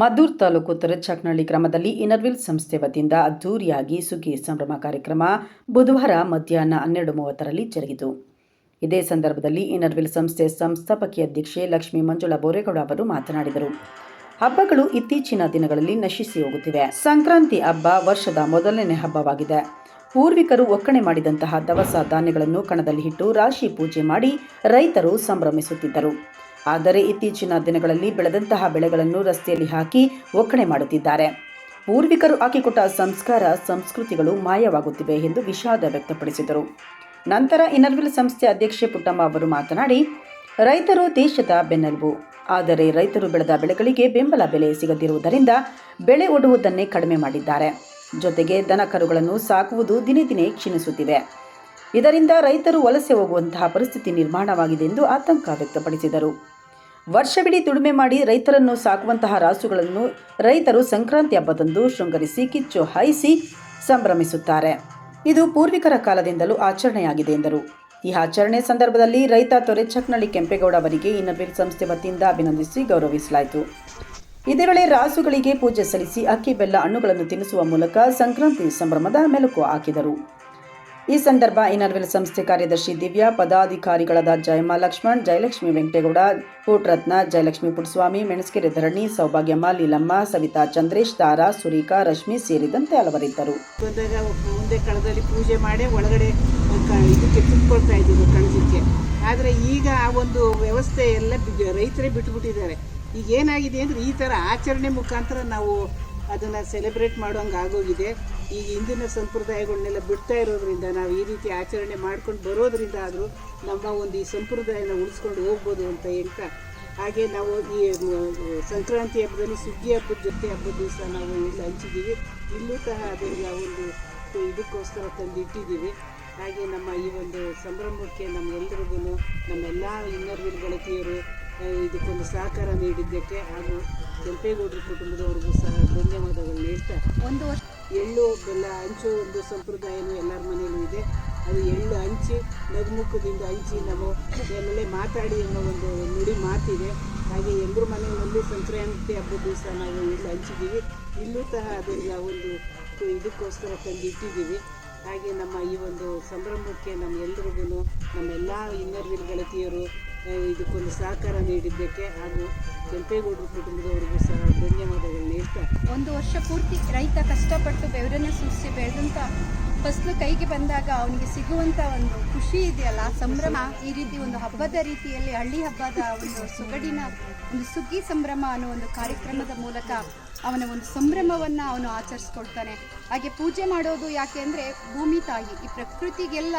ಮದ್ದೂರು ತಾಲೂಕು ತರಚಾಕ್ನಹಳ್ಳಿ ಗ್ರಾಮದಲ್ಲಿ ಇನರ್ವಿಲ್ ಸಂಸ್ಥೆ ವತಿಯಿಂದ ಅದ್ದೂರಿಯಾಗಿ ಸುಗ್ಗಿ ಸಂಭ್ರಮ ಕಾರ್ಯಕ್ರಮ ಬುಧವಾರ ಮಧ್ಯಾಹ್ನ ಹನ್ನೆರಡು ಮೂವತ್ತರಲ್ಲಿ ಜರುಗಿತು. ಇದೇ ಸಂದರ್ಭದಲ್ಲಿ ಇನರ್ವಿಲ್ ಸಂಸ್ಥೆ ಸಂಸ್ಥಾಪಕಿ ಅಧ್ಯಕ್ಷೆ ಲಕ್ಷ್ಮೀ ಮಂಜುಳಾ ಬೋರೇಗೌಡ ಅವರು ಮಾತನಾಡಿದರು. ಹಬ್ಬಗಳು ಇತ್ತೀಚಿನ ದಿನಗಳಲ್ಲಿ ನಶಿಸಿ ಹೋಗುತ್ತಿವೆ. ಸಂಕ್ರಾಂತಿ ಹಬ್ಬ ವರ್ಷದ ಮೊದಲನೇ ಹಬ್ಬವಾಗಿದೆ. ಪೂರ್ವಿಕರು ಒಕ್ಕಣೆ ಮಾಡಿದಂತಹ ದವಸ ಧಾನ್ಯಗಳನ್ನು ಕಣದಲ್ಲಿ ಇಟ್ಟು ರಾಶಿ ಪೂಜೆ ಮಾಡಿ ರೈತರು ಸಂಭ್ರಮಿಸುತ್ತಿದ್ದರು. ಆದರೆ ಇತ್ತೀಚಿನ ದಿನಗಳಲ್ಲಿ ಬೆಳೆದಂತಹ ಬೆಳೆಗಳನ್ನು ರಸ್ತೆಯಲ್ಲಿ ಹಾಕಿ ಒಕ್ಕಣೆ ಮಾಡುತ್ತಿದ್ದಾರೆ. ಪೂರ್ವಿಕರು ಹಾಕಿಕೊಟ್ಟ ಸಂಸ್ಕಾರ, ಸಂಸ್ಕೃತಿಗಳು ಮಾಯವಾಗುತ್ತಿವೆ ಎಂದು ವಿಷಾದ ವ್ಯಕ್ತಪಡಿಸಿದರು. ನಂತರ ಇನರ್ವಿಲ್ ಸಂಸ್ಥೆ ಅಧ್ಯಕ್ಷೆ ಪುಟ್ಟಮ್ಮ ಅವರು ಮಾತನಾಡಿ, ರೈತರು ದೇಶದ ಬೆನ್ನೆಲುಬು. ಆದರೆ ರೈತರು ಬೆಳೆದ ಬೆಳೆಗಳಿಗೆ ಬೆಂಬಲ ಬೆಲೆ ಸಿಗದಿರುವುದರಿಂದ ಬೆಳೆ ಒಡುವುದನ್ನೇ ಕಡಿಮೆ ಮಾಡಿದ್ದಾರೆ. ಜೊತೆಗೆ ದನ ಕರುಗಳನ್ನು ಸಾಕುವುದು ದಿನೇ ದಿನೇ ಕ್ಷೀಣಿಸುತ್ತಿವೆ ಇದರಿಂದ ರೈತರು ವಲಸೆ ಹೋಗುವಂತಹ ಪರಿಸ್ಥಿತಿ ನಿರ್ಮಾಣವಾಗಿದೆ ಎಂದು ಆತಂಕ ವ್ಯಕ್ತಪಡಿಸಿದರು. ವರ್ಷವಿಡೀ ದುಡಿಮೆ ಮಾಡಿ ರೈತರನ್ನು ಸಾಕುವಂತಹ ರಾಸುಗಳನ್ನು ರೈತರು ಸಂಕ್ರಾಂತಿ ಹಬ್ಬದಂದು ಶೃಂಗರಿಸಿ, ಕಿಚ್ಚು ಹಾಯಿಸಿ ಸಂಭ್ರಮಿಸುತ್ತಾರೆ. ಇದು ಪೂರ್ವಿಕರ ಕಾಲದಿಂದಲೂ ಆಚರಣೆಯಾಗಿದೆ ಎಂದರು. ಈ ಆಚರಣೆ ಸಂದರ್ಭದಲ್ಲಿ ರೈತ ತೊರೆಚಕ್ನಳ್ಳಿ ಕೆಂಪೇಗೌಡ ಅವರಿಗೆ ಇನ್ನರ್ವಿಲ್ ಸಂಸ್ಥೆ ವತಿಯಿಂದ ಅಭಿನಂದಿಸಿ ಗೌರವಿಸಲಾಯಿತು. ಇದೇ ವೇಳೆ ರಾಸುಗಳಿಗೆ ಪೂಜೆ ಸಲ್ಲಿಸಿ ಅಕ್ಕಿ, ಬೆಲ್ಲ, ಹಣ್ಣುಗಳನ್ನು ತಿನ್ನಿಸುವ ಮೂಲಕ ಸಂಕ್ರಾಂತಿ ಸಂಭ್ರಮದ ಮೆಲುಕು ಹಾಕಿದರು. ಈ ಸಂದರ್ಭ ಇನರ್ವೆಲ್ ಸಂಸ್ಥೆ ಕಾರ್ಯದರ್ಶಿ ದಿವ್ಯಾ, ಪದಾಧಿಕಾರಿಗಳಾದ ಜಯಮ್ಮ ಲಕ್ಷ್ಮಣ್, ಜಯಲಕ್ಷ್ಮಿ ವೆಂಕಟೇಗೌಡ, ಪುಟ್ರತ್ನ, ಜಯಲಕ್ಷ್ಮಿ ಪುಟ್ಸ್ವಾಮಿ ಮೆಣಸ್ಕೆರೆ ಧರಣಿ, ಸೌಭಾಗ್ಯಮ್ಮ ಲೀಲಮ್ಮ, ಸವಿತಾ ಚಂದ್ರೇಶ್, ತಾರಾ, ಸುರೇಖಾ, ರಶ್ಮಿ ಸೇರಿದಂತೆ ಹಲವರಿದ್ದರು. ಮುಂದೆ ಕಳದಲ್ಲಿ ಪೂಜೆ ಮಾಡಿ ಒಳಗಡೆ ಇದಕ್ಕೆ ತುಂಬಿಕೊಳ್ತಾ ಇದ್ದೀವಿ ಕಣಜಕ್ಕೆ ಆದರೆ ಈಗ ಆ ಒಂದು ವ್ಯವಸ್ಥೆ ಎಲ್ಲ ರೈತರೇ ಬಿಟ್ಬಿಟ್ಟಿದ್ದಾರೆ. ಈಗ ಏನಾಗಿದೆ ಅಂದರೆ ಈ ಥರ ಆಚರಣೆ ಮುಖಾಂತರ ನಾವು ಅದನ್ನು ಸೆಲೆಬ್ರೇಟ್ ಮಾಡೋಂಗೆ ಆಗೋಗಿದೆ. ಈಗ ಹಿಂದಿನ ಸಂಪ್ರದಾಯಗಳನ್ನೆಲ್ಲ ಬಿಡ್ತಾ ಇರೋದ್ರಿಂದ, ನಾವು ಈ ರೀತಿ ಆಚರಣೆ ಮಾಡ್ಕೊಂಡು ಬರೋದ್ರಿಂದ ಆದರೂ ನಮ್ಮ ಒಂದು ಈ ಸಂಪ್ರದಾಯನ ಉಳಿಸ್ಕೊಂಡು ಹೋಗ್ಬೋದು ಅಂತ ಹೇಳ್ತಾ. ಹಾಗೆ ನಾವು ಈ ಸಂಕ್ರಾಂತಿ ಹಬ್ಬದಲ್ಲಿ ಸುಗ್ಗಿ ಹಬ್ಬದ ಜೊತೆ ಹಬ್ಬದ ದಿವಸ ನಾವು ಇಲ್ಲಿ ಹಂಚಿದ್ದೀವಿ. ಇಲ್ಲೂ ಸಹ ಅದನ್ನ ಒಂದು ಇದಕ್ಕೋಸ್ಕರ ತಂದಿಟ್ಟಿದ್ದೀವಿ. ಹಾಗೆ ನಮ್ಮ ಈ ಒಂದು ಸಂಭ್ರಮಕ್ಕೆ ನಮ್ಮೆಲ್ಲರಿಗೂ ನಮ್ಮೆಲ್ಲ ಇನ್ನರ್ವಿಲ್ ಗೆಳತಿಯರು ಇದಕ್ಕೊಂದು ಸಹಕಾರ ನೀಡಿದ್ದಕ್ಕೆ ಹಾಗೂ ಕೆಂಪೇಗೌಡರ ಕುಟುಂಬದವ್ರಿಗೂ ಸಹ ಧನ್ಯವಾದಗಳು ಹೇಳ್ತಾ. ಒಂದು ಎಳ್ಳು, ಬೆಲ್ಲ, ಹಂಚೋ, ಒಂದು ಸಂಪ್ರದಾಯನೂ ಎಲ್ಲರ ಮನೆಯಲ್ಲೂ ಇದೆ. ಅದು ಎಳ್ಳು ಹಂಚಿ ನಗುಮುಖದಿಂದ ಹಂಚಿ ನಾವು ಎಲ್ಲೇ ಮಾತಾಡಿ ಅನ್ನೋ ಒಂದು ನುಡಿ ಮಾತಿದೆ. ಹಾಗೆ ಎಲ್ಲರ ಮನೆಯಲ್ಲಿ ಸಂಕ್ರಾಂತಿ ಹಬ್ಬದ ದಿವಸ ನಾವು ಎಳ್ಳು ಹಂಚಿದ್ದೀವಿ. ಇಲ್ಲೂ ಸಹ ಅದನ್ನು ಒಂದು ಇದಕ್ಕೋಸ್ಕರ ತಂದು ಇಟ್ಟಿದ್ದೀವಿ ಹಾಗೆ ನಮ್ಮ ಈ ಒಂದು ಸಂಭ್ರಮಕ್ಕೆ ನಮ್ಮೆಲ್ರಿಗೂ ನಮ್ಮೆಲ್ಲ ಇನ್ನರ್ವಿಲ್ ಗೆಳತಿಯರು ಇದಕ್ಕೊಂದು ಸಹಕಾರ ನೀಡಿದ್ದಕ್ಕೆ ಹಾಗೂ ಕೆಂಪೇಗೌಡರ ಕುಟುಂಬದವರಿಗೂ ಸಹ ಧನ್ಯವಾದಗಳನ್ನ ಹೇಳ್ತಾ ಒಂದು ವರ್ಷ ಪೂರ್ತಿ ರೈತ ಕಷ್ಟಪಟ್ಟು ಬೆವರನ್ನು ಸೂಚಿಸಿ ಬೆಳೆದಂಥ ಫಸಲು ಕೈಗೆ ಬಂದಾಗ ಅವನಿಗೆ ಸಿಗುವಂಥ ಒಂದು ಖುಷಿ ಇದೆಯಲ್ಲ? ಸಂಭ್ರಮ ಈ ರೀತಿ ಒಂದು ಹಬ್ಬದ ರೀತಿಯಲ್ಲಿ ಹಳ್ಳಿ ಹಬ್ಬದ ಒಂದು ಸೊಗಡಿನ ಒಂದು ಸುಗ್ಗಿ ಸಂಭ್ರಮ ಅನ್ನೋ ಒಂದು ಕಾರ್ಯಕ್ರಮದ ಮೂಲಕ ಅವನ ಒಂದು ಸಂಭ್ರಮವನ್ನು ಅವನು ಆಚರಿಸ್ಕೊಳ್ತಾನೆ ಹಾಗೆ ಪೂಜೆ ಮಾಡೋದು ಯಾಕೆ ಅಂದರೆ ಭೂಮಿ ತಾಯಿ. ಈ ಪ್ರಕೃತಿಗೆಲ್ಲ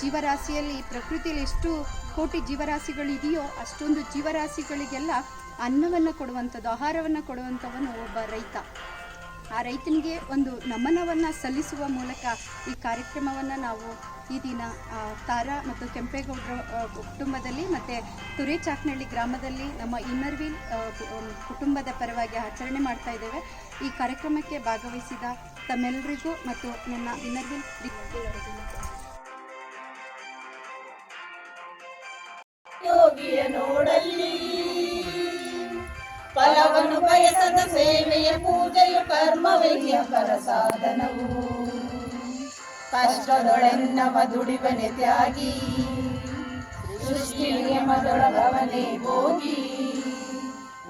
ಜೀವರಾಶಿಯಲ್ಲಿ ಪ್ರಕೃತಿಯಲ್ಲಿ ಎಷ್ಟು ಕೋಟಿ ಜೀವರಾಶಿಗಳಿದೆಯೋ ಅಷ್ಟೊಂದು ಜೀವರಾಶಿಗಳಿಗೆಲ್ಲ ಅನ್ನವನ್ನು ಕೊಡುವಂಥದ್ದು, ಆಹಾರವನ್ನು ಕೊಡುವಂಥವನು ಒಬ್ಬ ರೈತ. ಆ ರೈತನಿಗೆ ಒಂದು ನಮನವನ್ನು ಸಲ್ಲಿಸುವ ಮೂಲಕ ಈ ಕಾರ್ಯಕ್ರಮವನ್ನು ನಾವು ಈ ದಿನ ತಾರಾ ಮತ್ತು ಕೆಂಪೇಗೌಡರ ಕುಟುಂಬದಲ್ಲಿ ಮತ್ತು ತುರೇಚಾಕ್ನಹಳ್ಳಿ ಗ್ರಾಮದಲ್ಲಿ ನಮ್ಮ ಇನ್ನರ್ವಿಲ್ ಕುಟುಂಬದ ಪರವಾಗಿ ಆಚರಣೆ ಮಾಡ್ತಾ ಇದ್ದೇವೆ. ಈ ಕಾರ್ಯಕ್ರಮಕ್ಕೆ ಭಾಗವಹಿಸಿದ ತಮ್ಮೆಲ್ಲರಿಗೂ ಮತ್ತು ನನ್ನ ಇನ್ನರ್ವಿಲ್ ಯೋಗಿಯ ನೋಡಲ್ಲಿ. ಫಲವನ್ನು ಬಯಸದ ಸೇವೆಯ ಪೂಜೆಯು ಕರ್ಮವೆಯ ಪರ ಸಾಧನವು. ಕಷ್ಟದೊಳೆನ್ನವ ದುಡಿವನೆ ತ್ಯಾಗಿ. ಸೃಷ್ಟಿ ನಿಯಮದೊಳಗವನೇ ಹೋಗಿ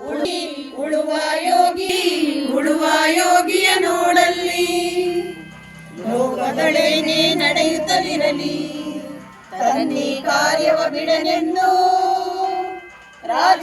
ಉಳಿ, ಉಳುವ ಯೋಗಿ, ಉಳುವ ಯೋಗಿಯ ನೋಡಲ್ಲಿ. ಲೋಕದೊಳೇನೆ ನಡೆಯುತ್ತಲಿರಲಿ. ತನ್ನಿ ಕಾರ್ಯವ ಬಿಡನೆಂದು ರಾಜ